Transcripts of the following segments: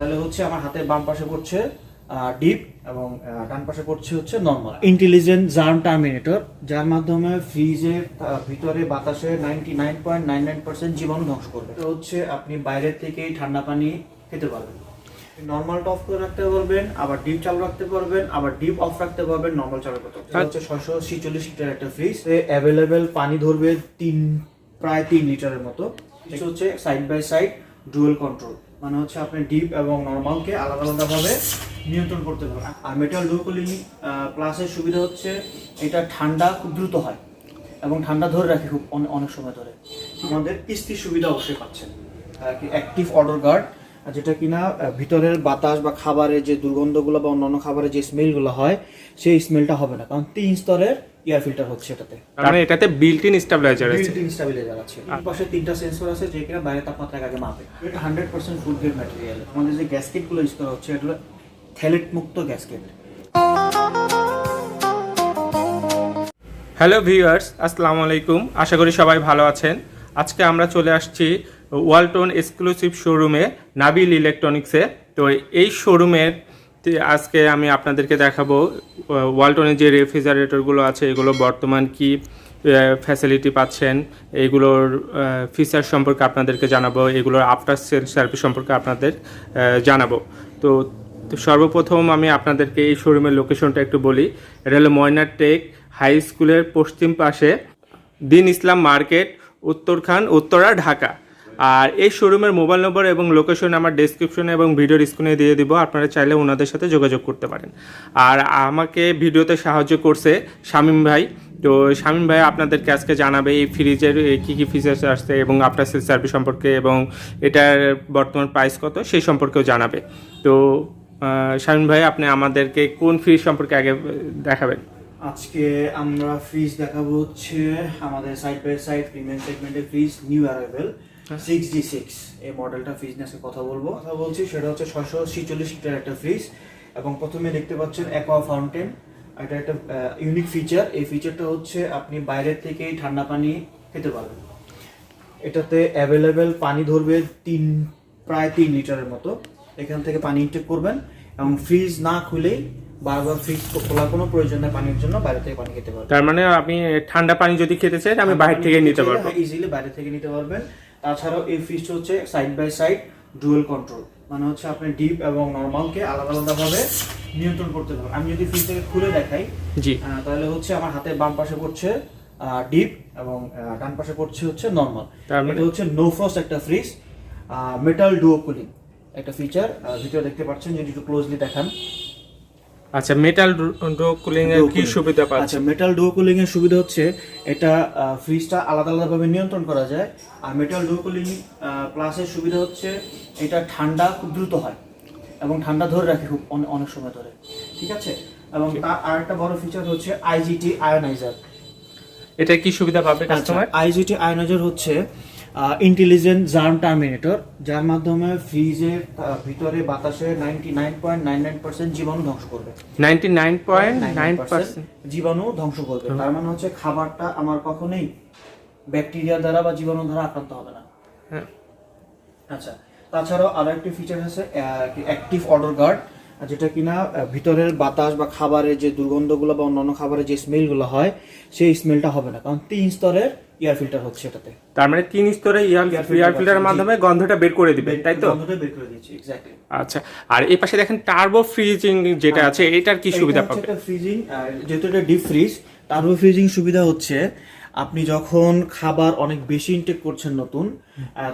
তাহলে হচ্ছে আমার হাতের বাম পাশে পড়ছে ডিপ এবং ডান পাশে পড়ছে হচ্ছে নর্মাল ইন্টেলিজেন্ট জার্ম টার্মিনেটর যার মাধ্যমে ফ্রিজের ভিতরে বাতাসে ninety nine point nine nine percent জীবাণু ধ্বংস করবে। এটা হচ্ছে আপনি বাইরের থেকেই ঠান্ডা পানি খেতে পারবেন। নর্মালটা অফ করে রাখতে পারবেন, আবার ডিপ চালু রাখতে পারবেন, আবার ডিপ অফ রাখতে পারবেন নর্মাল চালু করতে পারবেন। হচ্ছে ছয়শো ছিচল্লিশ লিটার একটা ফ্রিজ অ্যাভেলেবেল পানি ধরবে তিন, প্রায় তিন লিটারের মতো। হচ্ছে side by side dual control মানে হচ্ছে আপনি ডিপ এবং নর্মালকে আলাদা আলাদাভাবে নিয়ন্ত্রণ করতে পারবেন। আর মেটাল ডো কুলিং প্লাসের সুবিধা হচ্ছে এটা ঠান্ডা খুব দ্রুত হয় এবং ঠান্ডা ধরে রাখে খুব অনেক সময় ধরে। আমাদের কিস্তির সুবিধা অবশ্যই পাচ্ছেন। অ্যাক্টিভ অর্ডার গার্ড যেটা কিনা ভিতরের বাতাস বা খাবারের যে দুর্গন্ধগুলো বা অন্যান্য খাবারের যে স্মেলগুলো হয় সেই স্মেলটা হবে না। কারণ তিন স্তরের এয়ার ফিল্টার হচ্ছে এটাতে। মানে এটাতে বিল্ট ইন স্টেবিলাইজার আছে। বিল্ট ইন স্টেবিলাইজার আছে। এই পাশে তিনটা সেন্সর আছে যে কিনা বাইরে তাপমাত্রা আগে মাপে। এটা hundred percent food grade material আমাদের যে গ্যাসকেটগুলো ইউজ করা হচ্ছে এগুলো থ্যালেট মুক্ত গ্যাসকেট হ্যালো ভিউয়ার্স আসসালামু আলাইকুম। আশা করি সবাই ভালো আছেন। আজকে আমরা চলে আসছি ওয়ালটন এক্সক্লুসিভ শোরুমে নাবিল ইলেকট্রনিক্সে। তো এই শোরুমের আজকে আমি আপনাদেরকে দেখাবো ওয়ালটনের যে রেফ্রিজারেটরগুলো আছে, এগুলো বর্তমান কি ফ্যাসিলিটি পাচ্ছেন, এগুলোর ফিচার সম্পর্কে আপনাদেরকে জানাব, এগুলোর আফটার সেল সার্ভিস সম্পর্কে আপনাদের জানাব। তো তো সর্বপ্রথম আমি আপনাদেরকে এই শোরুমের লোকেশনটা একটু বলি। এটা হলো ময়নার টেক হাই স্কুলের পশ্চিম পাশে দিন ইসলাম মার্কেট উত্তরখান উত্তরা, ঢাকা। আর এই শোরুমের মোবাইল নম্বর এবং লোকেশন আমার ডেসক্রিপশনে এবং ভিডিওর স্ক্রিনে দিয়ে দিব, আপনারা চাইলে ওনাদের সাথে যোগাযোগ করতে পারেন। আর আমাকে ভিডিওতে সাহায্য করছে শামীম ভাই। তো শামীম ভাই আপনাদেরকে আজকে জানাবে এই ফ্রিজের কী কী ফিচার্স আসছে এবং আফটার সেল সার্ভিস সম্পর্কে এবং এটার বর্তমান প্রাইস কত সেই সম্পর্কেও জানাবে। তো শামীম ভাই, আপনি আমাদেরকে কোন ফ্রিজ সম্পর্কে আগে দেখাবেন? আজকে আমরা ফ্রিজ দেখাবো হচ্ছে আমাদের সাইড বাই সাইড প্রিমিয়াম সেগমেন্টের fridge new arrival six D six এই মডেলটা ফ্রিজ নিয়ে আজকে কথা বলব। কথা বলছি সেটা হচ্ছে ছয়শো ছিচল্লিশ লিটার একটা ফ্রিজ এবং প্রথমে দেখতে পাচ্ছেন অ্যাকোয়া ফাউন্টেন এটা একটা ইউনিক ফিচার এই ফিচারটা হচ্ছে আপনি বাইরের থেকেই ঠান্ডা পানি খেতে পারবেন। এটাতে অ্যাভেলেবেল পানি ধরবে তিন প্রায় তিন লিটারের মতো। এখান থেকে পানি ইনটেক করবেন এবং ফ্রিজ না খুলেই বারবার ফ্রিজ খোলার কোনো প্রয়োজন নেই পানির জন্য বাইরে থেকে পানি খেতে পারবেন। তার মানে আপনি ঠান্ডা পানি যদি খেতে চান আমি বাইরে থেকে নিতে পারব। ইজিলি বাইরে থেকে নিতে পারবেন। তাছাড়াও এই ফ্রিজটা হচ্ছে side by side dual control মানে হচ্ছে আপনি ডিপ এবং নর্মালকে আলাদা আলাদা ভাবে নিয়ন্ত্রণ করতে পারবেন। আমি যদি থেকে খুলে দেখাই জি। তাহলে হচ্ছে আমার হাতের বাম পাশে পড়ছে ডিপ এবং ডান পাশে পড়ছে হচ্ছে নর্মাল মানে- এটা হচ্ছে নো ফ্রস্ট একটা ফ্রিজ মেটাল ডুও কুলিং একটা ফিচার ভিতরে দেখতে পাচ্ছেন যদি একটু ক্লোজলি দেখান। আচ্ছা মেটাল ডো কুলিং এর কি সুবিধা পাচ্ছে আচ্ছা মেটাল ডুও কুলিং এর সুবিধা হচ্ছে এটা ফ্রিজটা আলাদা আলাদা ভাবে নিয়ন্ত্রণ করা যায়। আর মেটাল ডুও কুলিং প্লাসের সুবিধা হচ্ছে এটা ঠান্ডা খুব দ্রুত হয় এবং ঠান্ডা ধরে রাখে খুব অনেক সময় ধরে। ঠিক আছে? এবং তার আরেকটা বড় ফিচার হচ্ছে আইজিটি আয়োনাইজার এটা কি সুবিধা পাবে কাস্টমার আইজিটি আয়োনাইজার হচ্ছে ইন্টেলিজেন্ট জার্ম টার্মিনেটর যার মাধ্যমে ফ্রিজের ভিতরে বাতাসে ninety nine point nine nine percent জীবাণু ধ্বংস করবে। Ninety nine point nine percent জীবাণু ধ্বংস করবে। তার মানে হচ্ছে খাবারটা আমার কখনোই ব্যাকটেরিয়া দ্বারা বা জীবাণু দ্বারা আক্রান্ত হবে না। হ্যাঁ। আচ্ছা তাছাড়াও আরও একটি ফিচার আছে অ্যাক্টিভ অর্ডার গার্ড যেটা কিনা ভিতরের বাতাস বা খাবারের যে দুর্গন্ধগুলো বা অন্যান্য খাবারের যে স্মেলগুলো হয় সেই স্মেলটা হবে না। কারণ তিন স্তরের এয়ার ফিল্টার হচ্ছে এটাতে। তার মানে তিন স্তরে এয়ার ফিল্টারের মাধ্যমে গন্ধটা বের করে দিবে তাই তো? গন্ধটা বের করে দিয়েছি এক্স্যাক্টলি আচ্ছা আর এই পাশে দেখেন টার্বো ফ্রিজিং যেটা আছে এটার কি সুবিধা পাবে? এটা ফ্রিজিং যেহেতু এটা ডিপ ফ্রিজ টার্বো ফ্রিজিং সুবিধা হচ্ছে আপনি যখন খাবার অনেক বেশি ইনটেক করছেন নতুন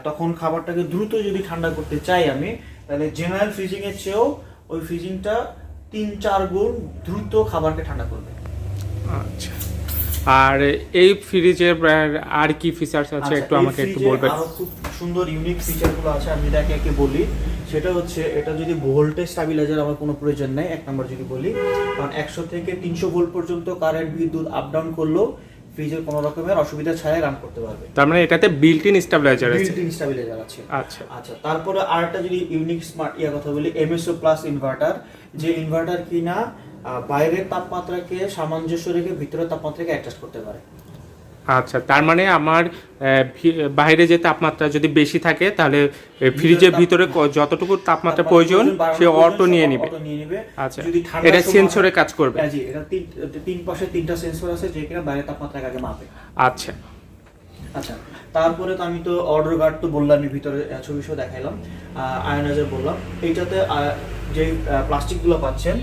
তখন খাবারটাকে দ্রুত যদি ঠান্ডা করতে চাই আমি তাহলে জেনারেল ফ্রিজিং এর চেয়েও ওই ফ্রিজিংটা তিন চার গুণ দ্রুত খাবারকে ঠান্ডা করবে। আচ্ছা। আর এই ফ্রিজের আর কি ফিচার্স আছে আচ্ছা, একটু আমাকে একটু বলবেন? খুব সুন্দর ইউনিক ফিচারগুলো আছে আমি যদি একে একে বলি। সেটা হচ্ছে এটা যদি ভোল্টেজ স্টাবিলাইজার আমার কোনো প্রয়োজন নেই এক নম্বর যদি বলি। কারণ একশো থেকে তিনশো ভোল্ট পর্যন্ত কারেন্ট বিদ্যুৎ আপ ডাউন করলেও ফ্রিজের কোনো রকমের অসুবিধা ছাড়াই রান করতে পারবে। তার মানে এটাতে বিল্ট ইন স্টেবিলাইজার আছে? বিল্ট ইন স্টাবিলাইজার আছে। আচ্ছা। আচ্ছা তারপরে আরেকটা যদি ইউনিক স্মার্ট ইয়া কথা বলি এমএসও প্লাস ইনভার্টার যে ইনভার্টার কিনা বাইরের তাপমাত্রাকে সামঞ্জস্য রেখে ভিতরের তাপমাত্রাকে অ্যাডজাস্ট করতে পারে। আচ্ছা তার মানে আমার বাইরে যে তাপমাত্রা যদি বেশি থাকে তাহলে ফ্রিজের ভিতরে যতটুকু তাপমাত্রা প্রয়োজন সে অটো নিয়ে নিবে। আচ্ছা এটা সেন্সরে কাজ করবে। হ্যাঁ জি এটা তিন তিন পাশে তিনটা সেন্সর আছে যে কিনা বাইরের তাপমাত্রাকে আগে মাপে। আচ্ছা। আচ্ছা তারপরে তো আমি তো অর্ডার গার্ড তো বললাম ভিতরে ছবি সহ দেখাইলাম। আয়নাইজার বললাম এইটাতে যে প্লাস্টিকগুলো পাচ্ছেন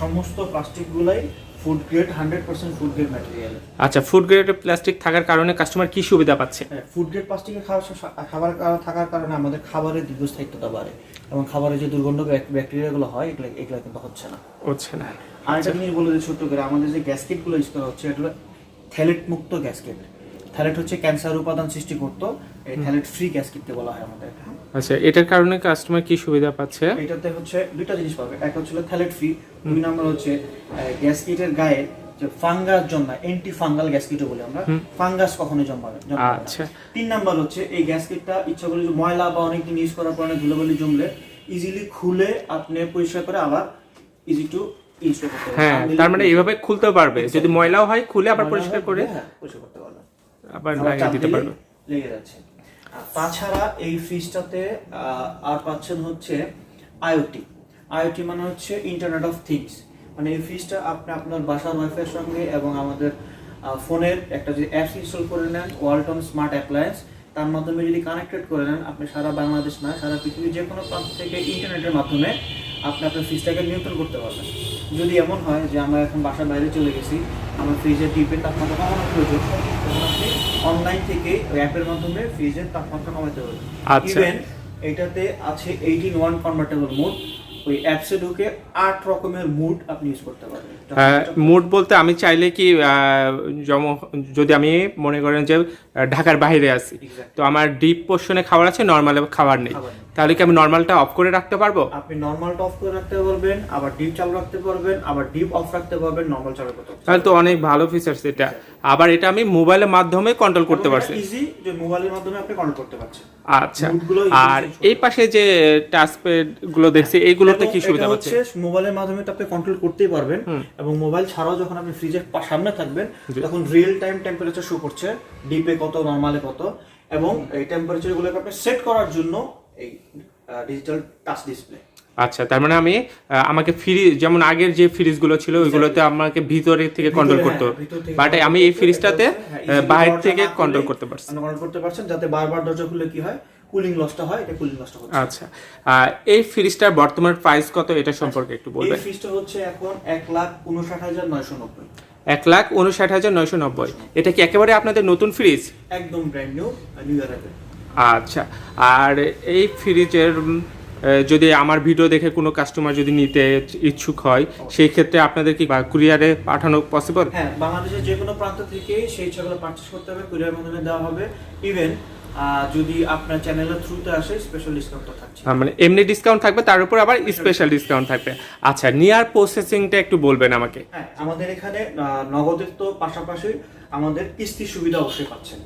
সমস্ত প্লাস্টিকগুলাই food grade hundred percent food grade material আচ্ছা ফুড গ্রেড প্লাস্টিক থাকার কারণে কাস্টমার কি সুবিধা পাচ্ছে? ফুড গ্রেড প্লাস্টিকের খাবার খাবার থাকার কারণে আমাদের খাবারের দীর্ঘস্থায়িত্বতা বাড়ে এবং খাবারের যে দুর্গন্ধ ব্যাকটেরিয়াগুলো হয় এগুলো এগুলো কিন্তু হচ্ছে না। হচ্ছে না। আরেকটা জিনিস বলে দিই ছোট্ট করে আমাদের যে গ্যাসকেটগুলো ইউজ করা হচ্ছে এগুলো থ্যালেট মুক্ত গ্যাসকেট। থ্যালেট হচ্ছে ক্যান্সার উপাদান সৃষ্টি করতো এই থ্যালেট ফ্রি গ্যাসকেটকে বলা হয় আমাদের। আচ্ছা এটার কারণে কাস্টমার কি সুবিধা পাচ্ছে? এটাতে হচ্ছে দুইটা জিনিস পাবে। এক হচ্ছে থ্যালেট ফ্রি দুই নম্বর হচ্ছে গ্যাসকেটের গায়ে যে ফাঙ্গাস অ্যান্টি ফাঙ্গাল বলি আমরা ফাঙ্গাস কখনো জন্মাবে আচ্ছা। তিন নাম্বার হচ্ছে এই গ্যাসকেটটা ইচ্ছা করলে ময়লা বা অনেকদিন ইউজ করার পর ধুলোবালি জমলে ইজিলি খুলে আপনি পরিষ্কার করে আবার ইজি টু হ্যাঁ তার মানে এইভাবে খুলতে পারবে। যদি ময়লাও হয় খুলে আবার পরিষ্কার করে হ্যাঁ, পরিষ্কার করতে পারবেন। আবার লাগিয়ে দিতে পারবে। লেগে যাচ্ছে। তাছাড়া এই ফ্রিজটাতে আর পাচ্ছেন হচ্ছে আইওটি আইওটি মানে হচ্ছে ইন্টারনেট অফ থিংস মানে এই ফ্রিজটা আপনি আপনার বাসার ওয়াইফাইয়ের সঙ্গে এবং আমাদের ফোনের একটা যদি অ্যাপস ইনস্টল করে নেন ওয়ালটন স্মার্ট অ্যাপ্লায়েন্স তার মাধ্যমে যদি কানেক্টেড করে নেন, আপনি সারা বাংলাদেশ না, সারা পৃথিবীর যে কোনো প্রান্ত থেকে ইন্টারনেটের মাধ্যমে আপনি আপনার ফ্রিজটাকে নিয়ন্ত্রণ করতে পারবেন। যদি এমন হয় যে আমরা এখন বাসার বাইরে চলে গেছি আমার ফ্রিজের ডিপের তাপমাত্রা কমানো প্রয়োজন। তখন আপনি অনলাইন থেকে অ্যাপের মাধ্যমে ফ্রিজের তাপমাত্রা কমাতে পারবেন। আচ্ছা। ইভেন এটাতে আছে এইটিন ওয়ান কনভার্টেবল মোড ওই অ্যাপসে ঢুকে আট রকমের মুড আপনি ইউজ করতে পারবেন। মুড বলতে আমি চাইলে কি যদি আমি মনে করেন যে ঢাকার বাইরে আছি তো আমার ডিপ পোর্শনে খাবার আছে নর্মাল খাবার নেই। তাহলে কি আমি নর্মালটা অফ করে রাখতে পারব? আপনি নর্মালটা অফ করে রাখতে পারবেন আবার ডিপ চালু রাখতে পারবেন আবার ডিপ অফ রাখতে পারবেন নর্মাল চালু করতে পারবেন। তাহলে তো অনেক ভালো ফিচার্স এটা। আবার এটা আমি মোবাইলের মাধ্যমে কন্ট্রোল করতে পারছি। ইজি যে মোবাইলের মাধ্যমে আপনি কন্ট্রোল করতে পারছেন। আচ্ছা। আর এই পাশে যে টাচপ্যাডগুলো দেখছি এইগুলোতে কি সুবিধা হচ্ছে? মোবাইলের মাধ্যমে তো আপনি কন্ট্রোল করতেই পারবেন। এবং মোবাইল ছাড়াও যখন আপনি ফ্রিজের সামনে থাকবেন তখন রিয়েল টাইম টেম্পারেচার শো করছে। ডিপে কত নরমালে কত। এবং এই টেম্পারেচার গুলোকে আপনি সেট করার জন্য এই ডিজিটাল টাচ ডিসপ্লে আচ্ছা তার মানে আমি আমাকে ফ্রিজ যেমন আগের যে ফ্রিজগুলো ছিল ওইগুলোতে আমাকে ভিতরে থেকে কন্ট্রোল করতে হ্যাঁ, বাট আমি এই ফ্রিজটাতে হ্যাঁ, বাইরে থেকে কন্ট্রোল করতে পারছি। control করতে পারছেন যাতে বারবার দরজা খুলে কি হয়? কুলিং লসটা হয় এটা কুলিং লসটা হচ্ছে। আচ্ছা এই ফ্রিজটার বর্তমান প্রাইস কত এটা সম্পর্কে একটু বলবেন? এই ফ্রিজটা হচ্ছে এখন এক লাখ উনষাট হাজার নয়শো নব্বই। এক লাখ উনষাট হাজার নয়শো নব্বই। এটা কি একেবারে আপনাদের নতুন ফ্রিজ একদম ব্র্যান্ড নিউ নিউ ইয়ার আচ্ছা আর এই ফ্রিজের যদি আমার ভিডিও দেখে কোনো কাস্টমার যদি নিতে ইচ্ছুক হয় সেই ক্ষেত্রে আপনাদের কি কুরিয়ারে পাঠানো পসিবল হ্যাঁ বাংলাদেশের যে কোনো প্রান্ত থেকে সেই ইচ্ছাগুলো পারচেস করতে হবে কুরিয়ার মাধ্যমে দেওয়া হবে। ইভেন যদি আপনার চ্যানেলের থ্রুতে আসে স্পেশাল ডিসকাউন্ট থাকছে। মানে এমনি ডিসকাউন্ট থাকবে তার উপর আবার স্পেশাল ডিসকাউন্ট থাকবে। আচ্ছা নিয়ার প্রসেসিংটা একটু বলবেন আমাকে। হ্যাঁ আমাদের এখানে নগদের তো পাশাপাশি আমাদের কিস্তি সুবিধা অবশ্যই পাচ্ছেন।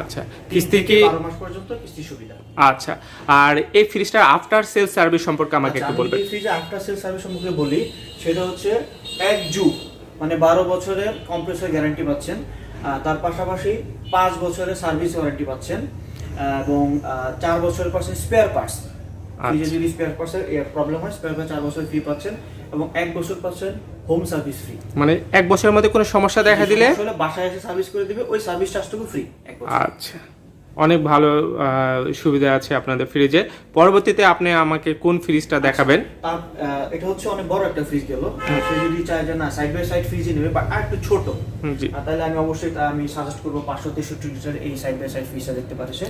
আচ্ছা কিস্তি কি বারো মাস পর্যন্ত কিস্তি সুবিধা। আচ্ছা আর এই ফ্রিজটার আফটার সেল সার্ভিস সম্পর্কে আমাকে আচ্ছা, একটু বলবেন। যদি ফ্রিজে আফটার সেল সার্ভিস সম্পর্কে বলি সেটা হচ্ছে এক যুগ মানে বারো বছরের কম্প্রেসর গ্যারান্টি পাচ্ছেন তার পাশাপাশি পাঁচ বছরের সার্ভিস ওয়ারেন্টি পাচ্ছেন এবং চার বছরের পাচ্ছেন স্পেয়ার পার্টস ফ্রিজে যদি স্পেয়ার পার্টসের প্রবলেম হয় স্পেয়ার পার্টস চার বছর ফ্রি পাচ্ছেন এবং এক বছর পাচ্ছেন হোম সার্ভিস ফ্রি মানে এক বছরের মধ্যে কোনো সমস্যা দেখা দিলে? বাসায় এসে সার্ভিস করে দিবে ওই সার্ভিস চার্জটুকু ফ্রি আচ্ছা। অনেক ভালো সুবিধা আছে আপনাদের ফ্রিজে পরবর্তীতে আপনি আমাকে কোন ফ্রিজটা দেখাবেন? এটা হচ্ছে অনেক বড় একটা ফ্রিজ গেল। সে যদি চায় যে না সাইড বাই সাইড ফ্রিজই নেবে বা আর একটু ছোট তাহলে আমি অবশ্যই আমি সাজেস্ট করব পাঁচশো তেষট্টি লিটার এই সাইড বাই সাইড ফ্রিজটা দেখতে পাচ্ছে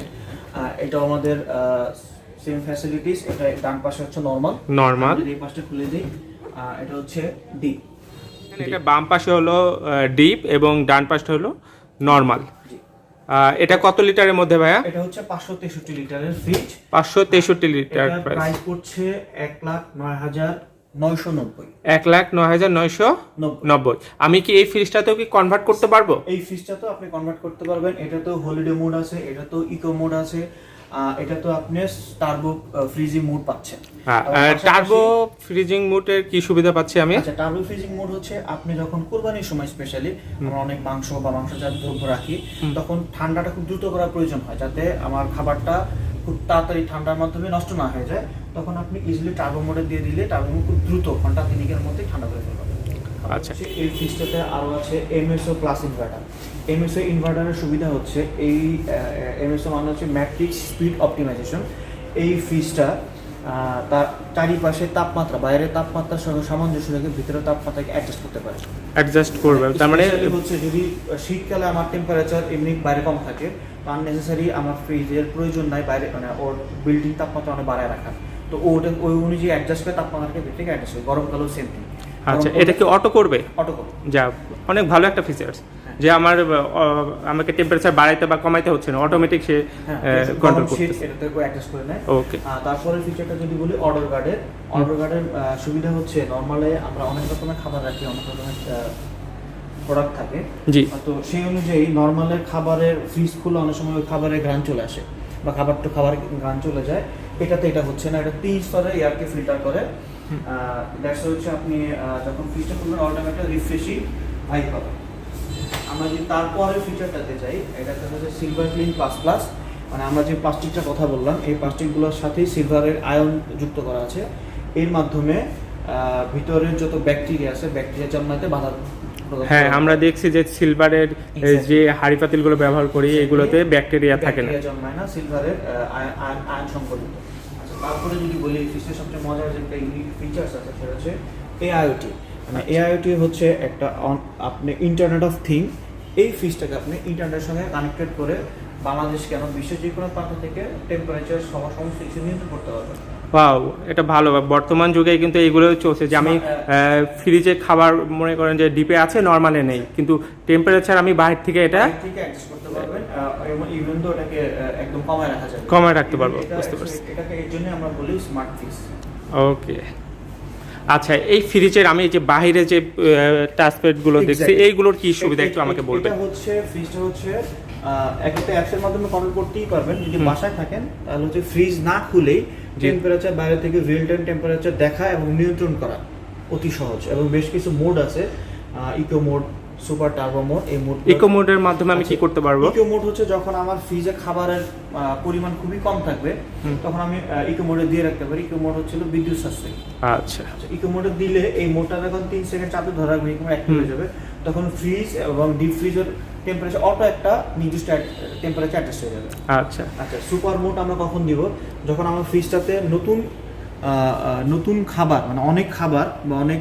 এটা আমাদের সেম ফ্যাসিলিটিস এটা ডান পাশে হচ্ছে নর্মাল নর্মাল এই পাশটা খুলে দিই। এটা হচ্ছে ডিপ এটা বাম পাশে হলো ডিপ এবং ডান পাশটা হলো নর্মাল এটা কত লিটারের মধ্যে ভাইয়া? এটা হচ্ছে পাঁচশো তেষট্টি লিটারের ফ্রিজ পাঁচশো তেষট্টি লিটার প্রাইস প্রাইস পড়ছে এক লাখ নয় হাজার নয়শো নব্বই। এক লাখ আমি কি এই ফ্রিজটাতেও কি কনভার্ট করতে পারব? এই ফ্রিজটা তো আপনি কনভার্ট করতে পারবেন। এটা তো হলিডে মোড আছে এটা তো ইকো মোড আছে। এটা তো আপনি স্টারবুক ফ্রিজি মোড পাচ্ছেন। টার্বো ফ্রিজিং মোডের কি সুবিধা পাচ্ছি আমি? আচ্ছা টার্বো ফ্রিজিং মোড হচ্ছে আপনি যখন কোরবানির সময় স্পেশালি আমরা অনেক মাংস বা মাংসজাত দ্রব্য রাখি তখন ঠান্ডাটা খুব দ্রুত করার প্রয়োজন হয় যাতে আমার খাবারটা খুব তাড়াতাড়ি ঠান্ডার মাধ্যমে নষ্ট না হয়ে যায়। তখন আপনি ইজিলি টার্বো মোডে দিয়ে দিলে টার্বো মোড খুব দ্রুত ঘণ্টা তিনিকের মধ্যে ঠান্ডা করে ফেলবে আচ্ছা। এই ফ্রিজটাতে আরও আছে এমএসও প্লাস ইনভার্টার এমএসও ইনভার্টারের সুবিধা হচ্ছে এই এমএসও মানে হচ্ছে ম্যাট্রিক্স স্পিড অপটিমাইজেশন এই ফ্রিজটা তার চারিপাশে তাপমাত্রা বাইরের তাপমাত্রার সঙ্গে সামঞ্জস্য রেখে ভিতরের তাপমাত্রাকে অ্যাডজাস্ট করতে পারে। অ্যাডজাস্ট করবে তার মানে হচ্ছে যদি শীতকালে আমার টেম্পারেচার এমনি বাইরে কম থাকে আননেসেসারি আমার ফ্রিজের প্রয়োজন নাই বাইরে মানে ওর বিল্ডিং তাপমাত্রা অনেক বাড়ায় রাখার। তো ওটা ওই অনুযায়ী অ্যাডজাস্ট করে তাপমাত্রাকে ভিতরে অ্যাডজাস্ট করে গরমকালেও সেম থিং আচ্ছা এটা কি অটো করবে? অটো করো যা অনেক ভালো একটা ফিচার্স যে আমার আমাকে টেম্পারেচার বাড়াইতে বা কমাইতে হচ্ছে না অটোমেটিক সে হ্যাঁ কন্ট্রোল গরম শীত করতেছে। অ্যাডজাস্ট করে নেয়। ওকে তারপরে ফিচারটা যদি বলি অর্ডার গার্ডের অর্ডার গার্ডের সুবিধা হচ্ছে নর্মালে আমরা অনেক রকমের খাবার রাখি অনেক রকমের প্রোডাক্ট থাকে। জি। তো সেই অনুযায়ী নর্মালের খাবারের ফ্রিজ খুলে অনেক সময় ওই খাবারের গ্রান চলে আসে। বা খাবার তো খাবার গ্রান চলে যায়। এটাতে এটা হচ্ছে না এটা তিন স্তরে এয়ারকে ফিল্টার করে। দ্যাটস হচ্ছে আপনি যখন ফ্রিজটা খুলবেন অটোমেটিক রিফ্রেশিং ভাইব পাবেন। আমরা যদি তারপরে ফিচারটাতে যাই এটাতে হচ্ছে সিলভার ক্লিন প্লাস প্লাস মানে আমরা যে প্লাস্টিকটার কথা বললাম এই প্লাস্টিকগুলোর সাথেই সিলভারের আয়ন যুক্ত করা আছে। এর মাধ্যমে ভিতরের যত ব্যাকটেরিয়া আছে ব্যাকটেরিয়া জন্মাতে বাধা হ্যাঁ আমরা দেখছি যে সিলভারের যে হাড়ি পাতিলগুলো ব্যবহার করি এগুলোতে ব্যাকটেরিয়া থাকে না। জন্মায় না সিলভারের আয়ন সংকলিত। তারপরে যদি বলি ফিসের সবচেয়ে মজার যে একটা ইউনিক ফিচার্স আছে সেটা হচ্ছে এআইওটি মানে এআইওটি হচ্ছে একটা আপনি ইন্টারনেট অফ থিং এই ফিসটাকে আপনি ইন্টারনেটের সঙ্গে কানেক্টেড করে বাংলাদেশ কেন বিশ্বের যে কোনো প্রান্ত থেকে টেম্পারেচার সবার সমস্ত কিছু নিয়ন্ত্রণ করতে পারবেন ওয়াও এটা ভালো। বর্তমান যুগে কিন্তু এইগুলো চলছে যে আমি ফ্রিজে খাবার মনে করেন যে ডিপে আছে নর্মালে নেই। কিন্তু টেম্পারেচার আমি বাইরে থেকে এটা অ্যাডজাস্ট করতে পারবেন। এবং ইভেন তো এটাকে একদম কমায় রাখা যাবে। কমায় রাখতে পারব, বুঝতে পারছি। এটাকে এই জন্য আমরা বলি স্মার্ট ফিস ওকে। আচ্ছা এই ফ্রিজের আমি যে বাইরে যে টাচপ্যাডগুলো দেখছি এইগুলোর কি সুবিধা একটু আমাকে বলবেন? এটা হচ্ছে ফ্রিজটা হচ্ছে একটা অ্যাপসের মাধ্যমে কন্ট্রোল করতেই পারবেন। যদি। বাসায় থাকেন তাহলে হচ্ছে ফ্রিজ না খুলেই। টেম্পারেচার বাইরে থেকে রিয়েল টাইম টেম্পারেচার দেখা এবং নিয়ন্ত্রণ করা অতি সহজ। এবং বেশ কিছু মোড আছে eco mode super turbo mode এই মোড ইকো মোডের মাধ্যমে আমি কি করতে পারব? ইকো মোড হচ্ছে যখন আমার ফ্রিজে খাবারের পরিমাণ খুবই কম থাকবে। তখন আমি ইকো মোডে দিয়ে রাখতে পারি। ইকো মোড হচ্ছিল বিদ্যুৎ সাশ্রয়ী। আচ্ছা। ইকো মোডে দিলে এই মোটটা যখন তিন সেকেন্ড চাপে ধরা রাখবে ইকো অ্যাক্টিভ হয়ে যাবে। তখন ফ্রিজ এবং ডিপ ফ্রিজের টেম্পারেচার অটো একটা নির্দিষ্ট টেম্পারেচার অ্যাডজাস্ট হয়ে যাবে। আচ্ছা। আচ্ছা সুপার মোড আমরা কখন দিব? যখন আমার ফ্রিজটাতে নতুন নতুন খাবার মানে অনেক খাবার বা অনেক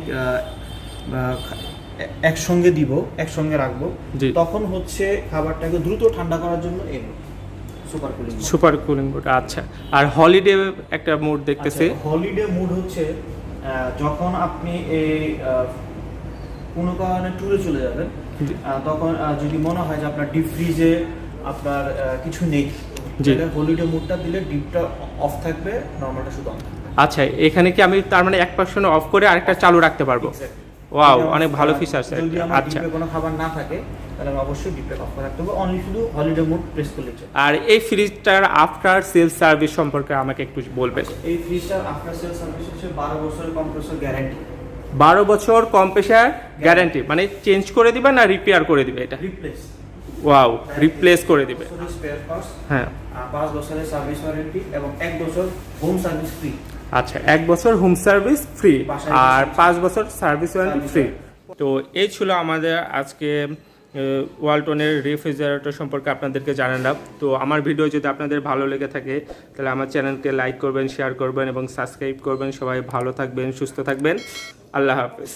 একসঙ্গে দিব একসঙ্গে রাখব তখন হচ্ছে খাবারটাকে দ্রুত ঠান্ডা করার জন্য এই super cooling super cooling mode আচ্ছা। আর হলিডে একটা মোড দেখতেছি। হলিডে মুড হচ্ছে যখন আপনি এই কোনো কারণে ট্যুরে চলে যাবেন তখন যদি মনে হয় যে আপনার ডিপ ফ্রিজে আপনার কিছু নেই। হলিডে মুডটা দিলে ডিপটা অফ থাকবে নর্মালটা শুধু অন আচ্ছা এখানে কি আমি তার মানে এক পার্সেন্ট অফ করে আরেকটা চালু রাখতে পারব. ওয়াও অনেক ভালো ফিচার্স যদি আমার আচ্ছা। ডিপে কোনো খাবার না থাকে তাহলে আমি অবশ্যই ডিপে অফ রাখতে হবে। অনলি শুধু হলিডে মুড প্রেস করলে চলে। আর এই ফ্রিজটার আফটার সেল সার্ভিস সম্পর্কে আমাকে একটু বলবেন। এই ফ্রিজটার আফটার সেল সার্ভিস হচ্ছে বারো বছরের কম্প্রেসর গ্যারান্টি বারো বছর কম্প্রেসার গ্যারান্টি মানে চেঞ্জ করে দিবে না রিপেয়ার করে দিবে এটা? রিপ্লেস ওয়াও রিপ্লেস করে দিবে। স্পেয়ার পার্টস হ্যাঁ। পাঁচ বছরের সার্ভিস ওয়ারেন্টি এবং এক বছর হোম সার্ভিস ফ্রি আচ্ছা এক বছর হোম সার্ভিস ফ্রি আর পাঁচ বছর সার্ভিস ওয়ারেন্টি ফ্রি তো এই ছিল আমাদের আজকে ওয়ালটনের রেফ্রিজারেটর সম্পর্কে আপনাদেরকে জানালাম। তো আমার ভিডিও যদি আপনাদের ভালো লেগে থাকে তাহলে আমার চ্যানেলকে লাইক করবেন শেয়ার করবেন এবং সাবস্ক্রাইব করবেন। সবাই ভালো থাকবেন সুস্থ থাকবেন। আল্লাহ হাফেজ।